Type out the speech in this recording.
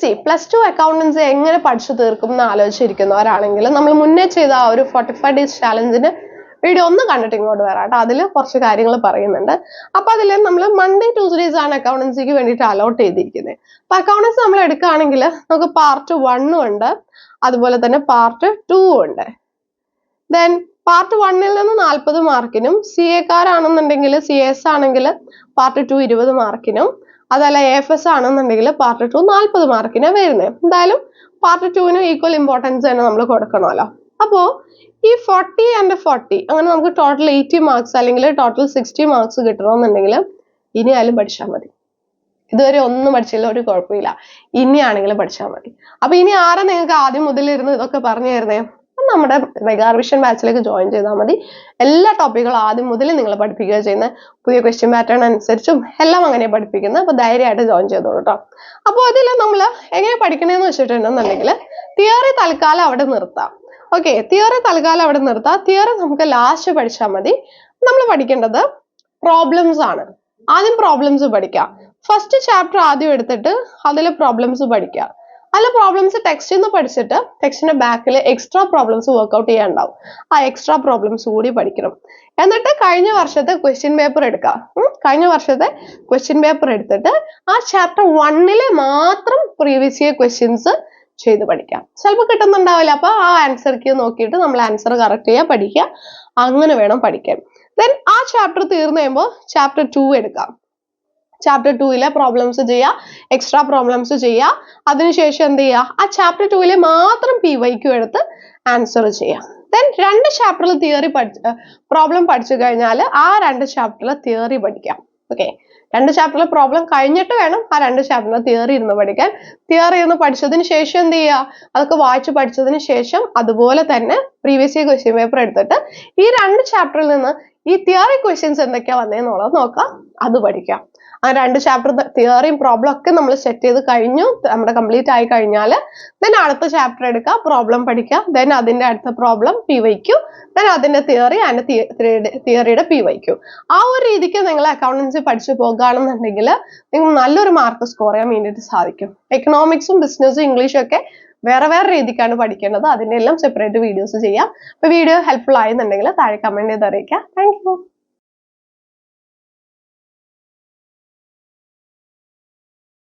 C plus two accountancy എങ്ങനെ പഠിച്ചു തീർക്കും എന്ന് ആലോചിച്ചിരിക്കുന്നവരാണെങ്കിൽ നമ്മൾ മുന്നേ ചെയ്ത ആ ഒരു ഫോർട്ടി ഫൈവ് ഡേയ്സ് ചാലഞ്ചിന് വീഡിയോ ഒന്ന് കണ്ടിട്ട് ഇങ്ങോട്ട് വരാം കേട്ടോ. അതിൽ കുറച്ച് കാര്യങ്ങൾ പറയുന്നുണ്ട്. അപ്പോൾ അതിൽ നമ്മൾ മൺഡേ ട്യൂസ്ഡേയ്സ് ആണ് അക്കൗണ്ടൻസിക്ക് വേണ്ടിയിട്ട് അലോട്ട് ചെയ്തിരിക്കുന്നത് അപ്പോൾ അക്കൗണ്ടൻസി നമ്മൾ എടുക്കുകയാണെങ്കിൽ നമുക്ക് പാർട്ട് വണ്ണും ഉണ്ട്. അതുപോലെ തന്നെ പാർട്ട് ടു ഉണ്ട്. ദെൻ പാർട്ട് വണ്ണിൽ നിന്ന് നാൽപ്പത് മാർക്കിനും സി എക്കാരാണെന്നുണ്ടെങ്കിൽ സി എസ് ആണെങ്കിൽ പാർട്ട് ടു ഇരുപത് മാർക്കിനും അതല്ല എഫ് എസ് ആണെന്നുണ്ടെങ്കിൽ പാർട്ട് ടു നാൽപ്പത് മാർക്കിനാണ് വരുന്നത് എന്തായാലും പാർട്ട് ടുവിന് ഈക്വൽ ഇമ്പോർട്ടൻസ് തന്നെ നമ്മൾ കൊടുക്കണമല്ലോ. അപ്പോൾ ഈ ഫോർട്ടി ആൻഡ് ഫോർട്ടി അങ്ങനെ നമുക്ക് ടോട്ടൽ എയ്റ്റി മാർക്സ് അല്ലെങ്കിൽ ടോട്ടൽ സിക്സ്റ്റി മാർക്സ് കിട്ടണമെന്നുണ്ടെങ്കിൽ ഇനിയായാലും പഠിച്ചാൽ മതി. ഇതുവരെ ഒന്നും പഠിച്ചില്ല ഒരു കുഴപ്പമില്ല. ഇനിയാണെങ്കിലും പഠിച്ചാൽ മതി. അപ്പൊ ഇനി ആരാ നിങ്ങൾക്ക് ആദ്യം മുതൽ ഇരുന്ന് ഇതൊക്കെ പറഞ്ഞു തരുന്നേ? നമ്മുടെ മെഗാ റിവിഷൻ ബാച്ചിലേക്ക് ജോയിൻ ചെയ്താൽ മതി. എല്ലാ ടോപ്പിക്കുകളും ആദ്യം മുതൽ നിങ്ങൾ പഠിപ്പിക്കുക ചെയ്യുന്നത് പുതിയ ക്വസ്റ്റ്യൻ പാറ്റേൺ അനുസരിച്ചും എല്ലാം അങ്ങനെ പഠിപ്പിക്കുന്നത് അപ്പോൾ ധൈര്യമായിട്ട് ജോയിൻ ചെയ്തോളൂ കേട്ടോ അപ്പോൾ അതിൽ നമ്മൾ എങ്ങനെ പഠിക്കണമെന്ന് വെച്ചിട്ടുണ്ടെന്നുണ്ടെങ്കിൽ തിയറി തൽക്കാലം അവിടെ നിർത്താം. ഓക്കെ തിയറി തൽക്കാലം അവിടെ നിർത്താം. തിയറി നമുക്ക് ലാസ്റ്റ് പഠിച്ചാൽ മതി. നമ്മൾ പഠിക്കേണ്ടത് പ്രോബ്ലംസ് ആണ്. ആദ്യം പ്രോബ്ലംസ് പഠിക്കാം. ഫസ്റ്റ് ചാപ്റ്റർ ആദ്യം എടുത്തിട്ട് അതിലെ പ്രോബ്ലംസ് പഠിക്കുക അതിലെ പ്രോബ്ലംസ് ടെക്സ്റ്റിൽ നിന്ന് പഠിച്ചിട്ട് ടെക്സ്റ്റിന്റെ ബാക്കിൽ എക്സ്ട്രാ പ്രോബ്ലംസ് വർക്ക്ഔട്ട് ചെയ്യാനുണ്ടാവും. ആ എക്സ്ട്രാ പ്രോബ്ലംസ് കൂടി പഠിക്കണം. എന്നിട്ട് കഴിഞ്ഞ വർഷത്തെ ക്വസ്റ്റ്യൻ പേപ്പർ എടുക്കുക കഴിഞ്ഞ വർഷത്തെ ക്വസ്റ്റ്യൻ പേപ്പർ എടുത്തിട്ട് ആ ചാപ്റ്റർ വണ്ണിലെ മാത്രം പ്രീവിയസ് ഇയർ ക്വസ്റ്റ്യൻസ് ചെയ്ത് പഠിക്കാം. ചിലപ്പോൾ കിട്ടുന്നുണ്ടാവില്ല. അപ്പൊ ആ ആൻസർ കീ നോക്കിയിട്ട് നമ്മൾ ആൻസർ കറക്റ്റ് ചെയ്യുക പഠിക്കുക അങ്ങനെ വേണം പഠിക്കാൻ. ദെൻ ആ ചാപ്റ്റർ തീർന്നു കഴിയുമ്പോൾ ചാപ്റ്റർ ടു എടുക്കാം. ചാപ്റ്റർ ടൂയിലെ പ്രോബ്ലംസ് ചെയ്യുക എക്സ്ട്രാ പ്രോബ്ലംസ് ചെയ്യുക അതിനുശേഷം എന്ത് ചെയ്യുക ആ ചാപ്റ്റർ ടൂയിലെ മാത്രം പി വൈക്കും എടുത്ത് ആൻസർ ചെയ്യുക ദെൻ രണ്ട് ചാപ്റ്ററിൽ തിയറി പഠിച്ച് പ്രോബ്ലം പഠിച്ചു കഴിഞ്ഞാൽ ആ രണ്ട് ചാപ്റ്ററിൽ തിയറി പഠിക്കാം. ഓക്കെ രണ്ട് ചാപ്റ്ററിലെ പ്രോബ്ലം കഴിഞ്ഞിട്ട് വേണം ആ രണ്ട് ചാപ്റ്ററിലെ തിയറി ഇരുന്ന് പഠിക്കാൻ. തിയറി ഇരുന്ന് പഠിച്ചതിന് ശേഷം എന്ത് ചെയ്യുക അതൊക്കെ വായിച്ച് പഠിച്ചതിന് ശേഷം അതുപോലെ തന്നെ പ്രീവിയസ് ഇയർ ക്വസ്റ്റ്യൻ പേപ്പർ എടുത്തിട്ട് ഈ രണ്ട് ചാപ്റ്ററിൽ നിന്ന് ഈ തിയറി ക്വസ്റ്റ്യൻസ് എന്തൊക്കെയാ വന്നതെന്നുള്ളത് നോക്കാം. അത് പഠിക്കാം. ആ രണ്ട് ചാപ്റ്റർ തിയറിയും പ്രോബ്ലം ഒക്കെ നമ്മൾ സെറ്റ് ചെയ്ത് കഴിഞ്ഞു. നമ്മുടെ കംപ്ലീറ്റ് ആയി കഴിഞ്ഞാൽ ദെൻ അടുത്ത ചാപ്റ്റർ എടുക്കുക പ്രോബ്ലം പഠിക്കുക ദെൻ അതിന്റെ അടുത്ത പ്രോബ്ലം പി വയ്ക്കൂ. ദെൻ അതിന്റെ തിയറി അതിന്റെ തിയറിയുടെ പി വയ്ക്കൂ. ആ ഒരു രീതിക്ക് നിങ്ങൾ അക്കൗണ്ടൻസി പഠിച്ചു പോകുകയാണെന്നുണ്ടെങ്കിൽ നിങ്ങൾ നല്ലൊരു മാർക്ക് സ്കോർ ചെയ്യാൻ വേണ്ടിയിട്ട് സാധിക്കും. എക്കണോമിക്സും ബിസിനസ്സും ഇംഗ്ലീഷും ഒക്കെ വേറെ വേറെ രീതിക്കാണ് പഠിക്കേണ്ടത്. അതിന്റെ എല്ലാം സെപ്പറേറ്റ് വീഡിയോസ് ചെയ്യാം. അപ്പോൾ വീഡിയോ ഹെൽപ്ഫുൾ ആയെന്നുണ്ടെങ്കിൽ താഴെ കമന്റ് ചെയ്ത് അറിയിക്കാം. താങ്ക്